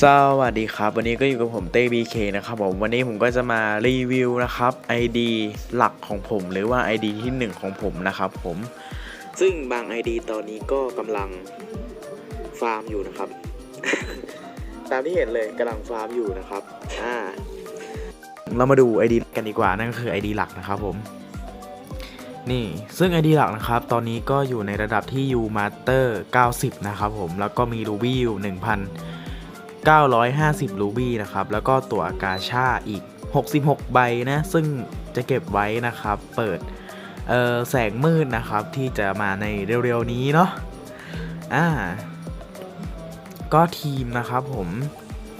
สวัสดีครับ วันนี้ก็อยู่กับผมเต้ BK นะครับผมวันนี้ผมก็จะมารีวิวนะครับ ID หลักของผมหรือว่า ID ที่ 1 ของผมนะครับผมซึ่งบาง ID ตอนนี้ก็กำลังฟาร์มอยู่นะครับ ตามที่เห็นเลยกำลังฟาร์มอยู่นะครับอ่าเรามาดู ID กันดีกว่านั่นก็คือ ID หลักนะครับผมนี่ซึ่ง ID หลักนะครับ ตอนนี้ก็อยู่ในระดับที่ U Master 90 นะครับผมแล้วก็มี Ruby อยู่1,000 950 รูบี้นะครับ แล้วก็ตัวกาชาอีก 66 ใบนะ ซึ่งจะเก็บไว้นะครับ เปิดเออแสงมืดนะครับที่จะมาในเร็วๆนี้เนาะ อ่า ก็ทีมนะครับผม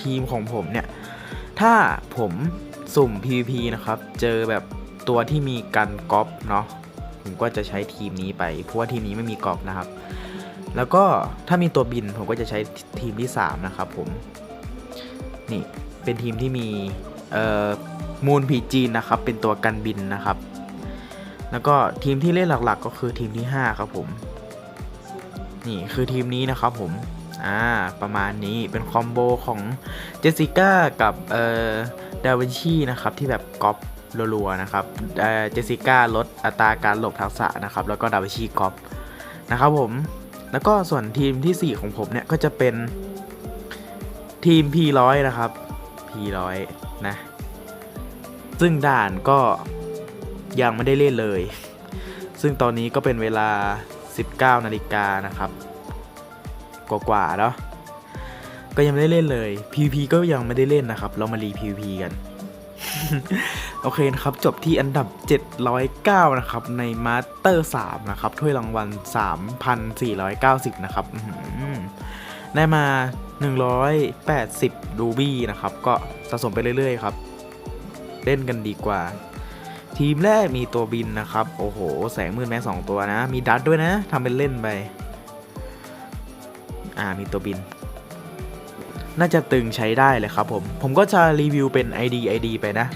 ทีมของผมเนี่ย ถ้าผมสุ่ม PVP นะครับ เจอแบบตัวที่มีกันก๊อปเนาะ ผมก็จะใช้ทีมนี้ไป เพราะว่าทีมนี้ไม่มีก๊อปนะครับ แล้วก็ถ้ามีตัวบินผมก็จะใช้ทีมที่ 3 นะครับผม นี่เป็นทีมที่มีมูลผีจีนนะครับ เป็นตัวกันบินนะครับ แล้วก็ทีมที่เล่นหลักๆ ก็คือทีมที่ 5 ครับผม นี่คือทีมนี้นะครับผม อ่า ประมาณนี้เป็นคอมโบของเจสสิก้ากับเอ่อดาวินชีนะครับที่แบบก๊อปรัวๆนะครับเออเจสสิก้าลดอัตราการหลบทักษะนะครับ แล้วก็ดาวินชีก๊อปนะครับผม แล้วก็ส่วนทีมที่ 4 ของผมเนี่ยก็จะเป็นทีม P100 นะครับ P100 นะ ซึ่งด่านก็ยังไม่ได้เล่นเลย ซึ่งตอนนี้ก็เป็นเวลา 19 นาฬิกานะครับ กว่าๆเนาะก็ยังไม่ได้เล่นเลย PVP ก็ยังไม่ได้เล่นนะครับ เรามารี PVP กัน โอเคนะครับจบที่อันดับ 709 นะครับ ในมาสเตอร์3นะครับถ้วยรางวัล 3,490 นะครับอื้อหือได้มา 180 รูบี้นะครับ ก็สะสมไปเรื่อยๆ ครับ เล่นกันดีกว่า ทีมแรกมีตัวบินนะครับ โอ้โห แสงมืดแม่สองตัวนะ มีดัตด้วยนะทำเป็นเล่นไป อ่า มีตัวบิน น่าจะตึงใช้ได้เลยครับผม ผมก็จะรีวิวเป็น ID ID ไปนะ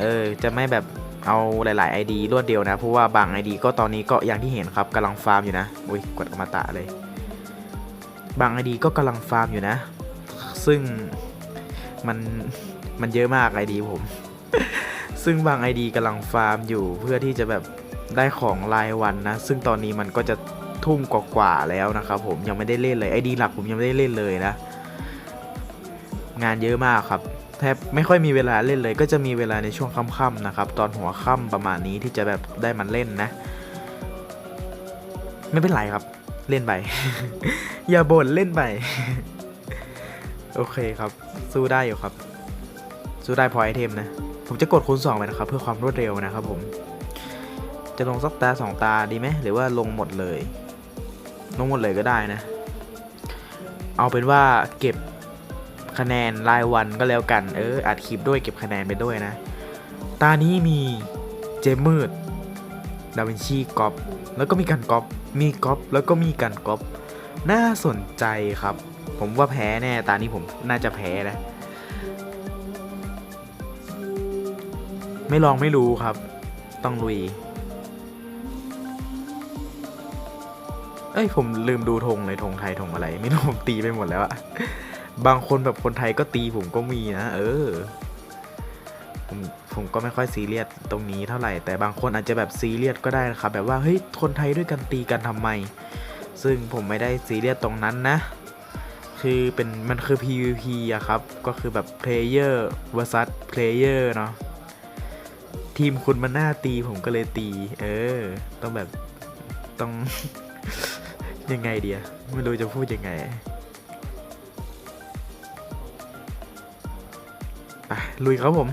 เออจะไม่แบบเอาหลาย ๆ ID รวดเดียวนะ เพราะว่าบาง ID ก็ตอนนี้ก็อย่างที่เห็นครับกำลังฟาร์มอยู่นะอุ้ยกดอมตะเลย บาง ID ก็กำลังฟาร์มอยู่นะ ซึ่งมันมันเยอะมาก ID ผม ซึ่งบาง ID กำลังฟาร์มอยู่เพื่อที่จะแบบได้ของรายวันนะ ซึ่งตอนนี้มันก็จะทุ่มกว่าๆแล้วนะครับผมยังไม่ได้เล่นเลย ID หลักผมยังไม่ได้เล่นเลยนะ งานเยอะมากครับ แทบไม่ค่อยมีเวลาเล่นเลย ก็จะมีเวลาในช่วงค่ำๆนะครับ ตอนหัวค่ำประมาณนี้ที่จะแบบได้มันเล่นนะ ไม่เป็นไรครับ เล่นไป อย่าบ่นเล่นไป โอเคครับ สู้ได้อยู่ครับ สู้ได้พอไอเทมนะ ผมจะกดคูณสองไปนะครับ เพื่อความรวดเร็วนะครับผม จะลงสักตาสองตาดีไหมหรือว่าลงหมดเลย ลงหมดเลยก็ได้นะ เอาเป็นว่าเก็บ คะแนนรายวันก็แล้วกัน เอออัดคลิปด้วยเก็บคะแนนไปด้วยนะ ตานี้มีเจมืดดาวินชีกอปแล้วก็มีการกอปมีกอปแล้วก็มีการกอปน่าสนใจครับ ผมว่าแพ้แน่ตานี้ผมน่าจะแพ้นะ ไม่ลองไม่รู้ครับ ต้องลุย เอ้ยผมลืมดูธงเลยธงไทยธงอะไร ไม่รู้ผมตีไปหมดแล้วอะ บางคนแบบคนไทยก็ตีผมก็มีนะ เออ ผมผมก็ไม่ค่อยซีเรียสตรงนี้เท่าไหร่ แต่บางคนอาจจะแบบซีเรียสก็ได้นะครับ แบบว่าเฮ้ยคนไทยด้วยกันตีกันทำไม ซึ่งผมไม่ได้ซีเรียสตรงนั้นนะ คือเป็นมันคือ PVP อะครับ ก็คือแบบ player vs player เนาะทีมคุณมันหน่าตีผมก็เลยตี เออ ต้องแบบต้องยังไงเดียไม่รู้จะพูดยังไง ลุยครับผม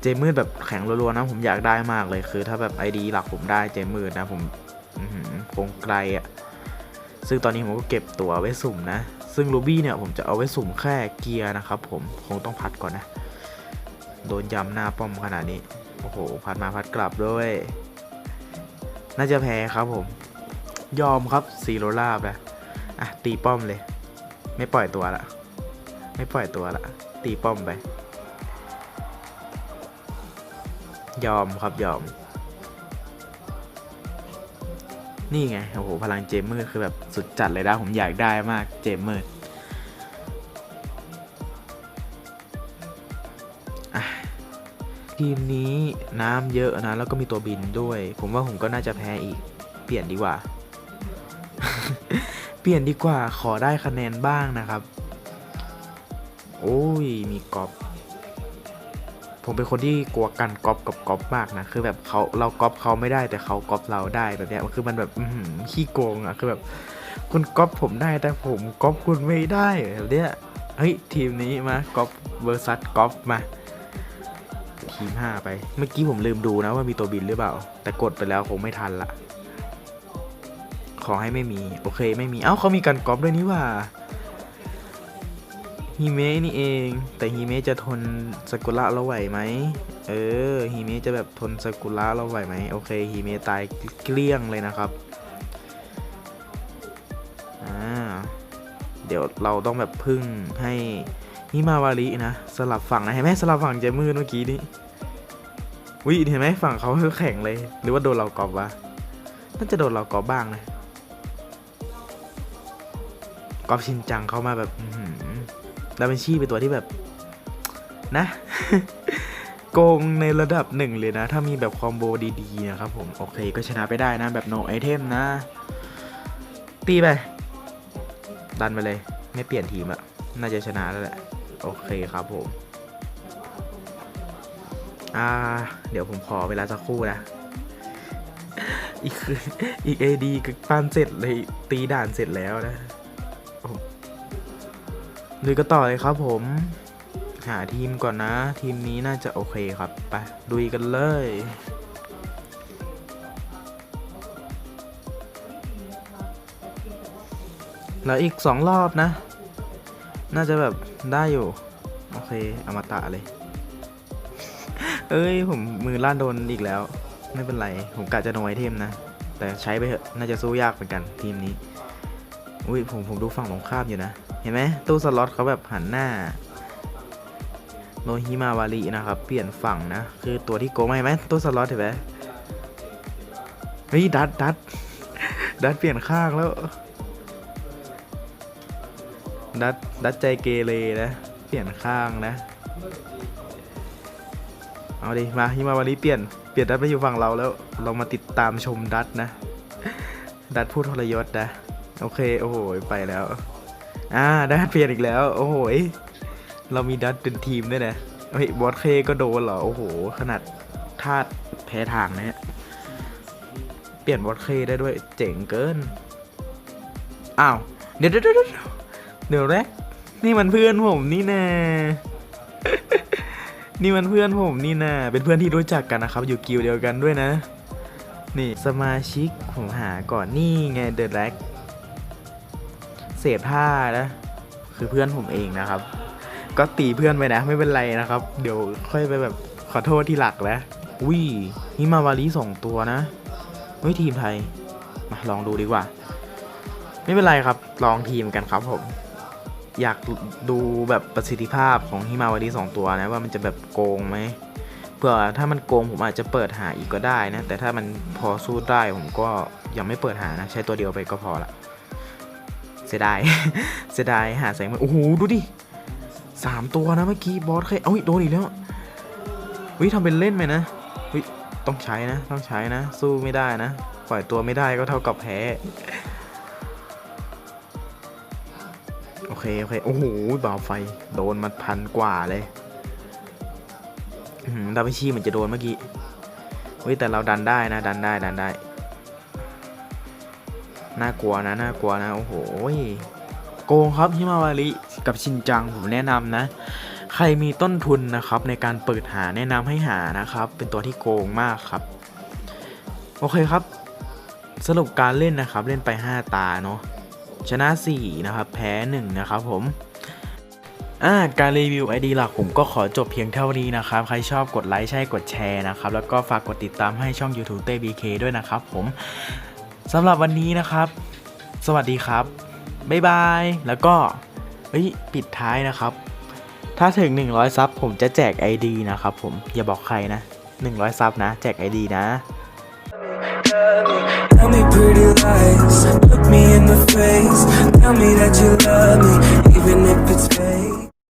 เจมืดแบบแข็งรัวๆนะ ผมอยากได้มากเลยคือ ถ้าแบบ ID หลักผมได้เจมืดนะ ผมคงไกลอะ่ะ ซึ่งตอนนี้ผมก็เก็บตัวไว้สุ่มนะ ซึ่งรูบี้เนี่ยผมจะเอาไว้สุ่มแค่เกียร์นะครับผมคงต้องพัดก่อนนะ โดนยำหน้าป้อมขนาดนี้ โอ้โห พัดมาพัดกลับด้วย น่าจะแพ้ครับผม ยอมครับซีโรล่าไปอะตีป้อมเลย ไม่ปล่อยตัวละไม่ปล่อยตัวละ ตีป้อมไป ยอมครับยอม นี่ไง โอ้โห พลังเจมเมอร์คือแบบสุดจัดเลยนะ ผมอยากได้มากเจมเมอร์ทีมนี้น้ำเยอะนะ แล้วก็มีตัวบินด้วย ผมว่าผมก็น่าจะแพ้อีก เปลี่ยนดีกว่า เปลี่ยนดีกว่าขอได้คะแนนบ้างนะครับ โอ้ยมีกอบผมเป็นคนที่กลัวกันก๊อปกับก๊อปมากนะคือแบบเขาเราก๊อปเขาไม่ได้แต่เขาก๊อปเราได้แบบเนี้ยคือมันแบบขี้โกงอะคือแบบคุณก๊อปผมได้แต่ผมก๊อปคุณไม่ได้แบบเนี้ยเฮ้ยทีมนี้มาก๊อปเวอร์ซัสก๊อปมาทีมห้าไป เมื่อกี้ผมลืมดูนะว่ามีตัวบินหรือเปล่า แต่กดไปแล้วคงไม่ทันละขอให้ไม่มี โอเคไม่มีเอ้าเขามีการก๊อปด้วยนี่ว่า ฮิเมะนี่เอง แต่ฮิเมะจะทนสกุระเราไหวไหมเออฮิเมะจะแบบทนสกุระเราไหวไหมโอเคฮิเมะตายเกลี้ยงเลยนะครับอ่าเดี๋ยวเราต้องแบบพึ่งให้ฮิมาวารินะสลับฝั่งนะเห็นไหมสลับฝั่งใจมืดเมื่อกี้นี้วิเห็นไหมฝั่งเขาแข็งเลย หรือว่าโดนเรากรอบวะน่าจะโดนเรากรอบบ้างนะกรอบชินจังเข้ามาแบบ ดาวินชีเป็นตัวที่แบบนะ โกงในระดับหนึ่งเลยนะ ถ้ามีแบบคอมโบดีๆนะครับผม โอเคก็ชนะไปได้นะ แบบโนไอเทมนะ ตีไป ดันไปเลย ไม่เปลี่ยนทีมอะน่าจะชนะแล้วแหละ โอเคครับผม อ่า เดี๋ยวผมขอเวลาสักครู่นะอีกคืออีกไอดีก็ปั้นเสร็จเลยตีด่านเสร็จแล้วนะ ลุยก็ต่อเลยครับผม หาทีมก่อนนะ ทีมนี้น่าจะโอเคครับ ไปลุยกันเลยแล้วอีกสองรอบนะ น่าจะแบบได้อยู่ โอเคอมตะเลย เอ้ย ผมมือลั่นโดนอีกแล้ว ไม่เป็นไร ผมกะจะโนไอเทมนะ แต่ใช้ไปเถอะ น่าจะสู้ยากเหมือนกันทีมนี้ อุ้ยผมผมดูฝั่งตรงข้ามอยู่นะ เห็นไหมตู้สล็อตเขาแบบหันหน้าโนฮิมาวารินะครับ เปลี่ยนฝั่งนะ คือตัวที่โกไหมไหมตู้สล็อตเห็นไหมเฮ้ยดัดดัดดัดเปลี่ยนข้างแล้ว ดัดดัดใจเกเรนะ เปลี่ยนข้างนะ เอาดิมาฮิมาวันนี้เปลี่ยนเปลี่ยนดัดไปอยู่ฝั่งเราแล้ว เรามาติดตามชมดัดนะ ดัดพูดทรยศนะ โอเค โอ้โห ไปแล้ว อ่าดัดเปลี่ยนอีกแล้ว โอ้โหเรามีดัดเป็นทีมด้วยนะเฮ้ยบอสเคก็โดนเหรอ โอ้โห ขนาดธาตุแพ้ทางนะฮะเปลี่ยนบอสเคได้ด้วยเจ๋งเกิน อ้าว เดี๋ยวเดี๋ยวเดี๋ยวเดี๋ยวแรกนี่มันเพื่อนผมนี่นานี่มันเพื่อนผมนี่นาเป็นเพื่อนที่รู้จักกันนะครับ อยู่กิลเดียวกันด้วยนะ นี่สมาชิกผมหาก่อนนี่ไงเดอะแร็ก เศษผ้านะคือเพื่อนผมเองนะครับ ก็ตีเพื่อนไปนะไม่เป็นไรนะครับ เดี๋ยวค่อยไปแบบขอโทษที่หลักแล้วอุ้ยนี่มาวารีสองตัวนะเฮ้ยทีมไทยมาลองดูดีกว่า ไม่เป็นไรครับลองทีมกันครับผมอยากดูแบบประสิทธิภาพของฮิมาวารีสองตัวนะว่ามันจะแบบโกงไหมเผื่อถ้ามันโกงผมอาจจะเปิดหาอีกก็ได้นะ แต่ถ้ามันพอสู้ได้ผมก็ยังไม่เปิดหานะ ใช้ตัวเดียวไปก็พอละ เสียดาย เสียดายหาแสงมัน โอ้โห ดูดิสามตัวนะเมื่อกี้บอสเคยเอ้ยโดนอีกแล้ววิทำเป็นเล่นไหมนะวิต้องใช้นะ ต้องใช้นะ สู้ไม่ได้นะ ปล่อยตัวไม่ได้ก็เท่ากับแพ้ โอเค โอเค โอ้โหบ่าวไฟ โดนมาพันกว่าเลยดาวิชีเหมือนจะโดนเมื่อกี้เฮ้ยแต่เราดันได้นะ ดันได้ ดันได้ น่ากลัวนะน่ากลัวนะโอ้โหโกงครับฮิมาวาริกับชินจังผมแนะนำนะ ใครมีต้นทุนนะครับในการเปิดหาแนะนำให้หานะครับ เป็นตัวที่โกงมากครับ โอเคครับ สรุปการเล่นนะครับเล่นไป 5 ตาเนาะชนะ 4 นะครับ แพ้ 1 นะครับผมอ่าการรีวิว ID หลักผมก็ขอจบเพียงเท่านี้นะครับ ใครชอบกดไลค์ใช่กดแชร์นะครับ แล้วก็ฝากกดติดตามให้ช่อง YouTube เต้ BK ด้วยนะครับผม สำหรับวันนี้นะครับ สวัสดีครับ บ๊ายบาย แล้วก็เฮ้ยปิดท้ายนะครับ ถ้าถึง 100 ซับผมจะแจก ID นะครับผมอย่าบอกใครนะ 100 ซับนะ แจก ID นะ Tell me pretty lies, look me in the face. Tell me that you love me,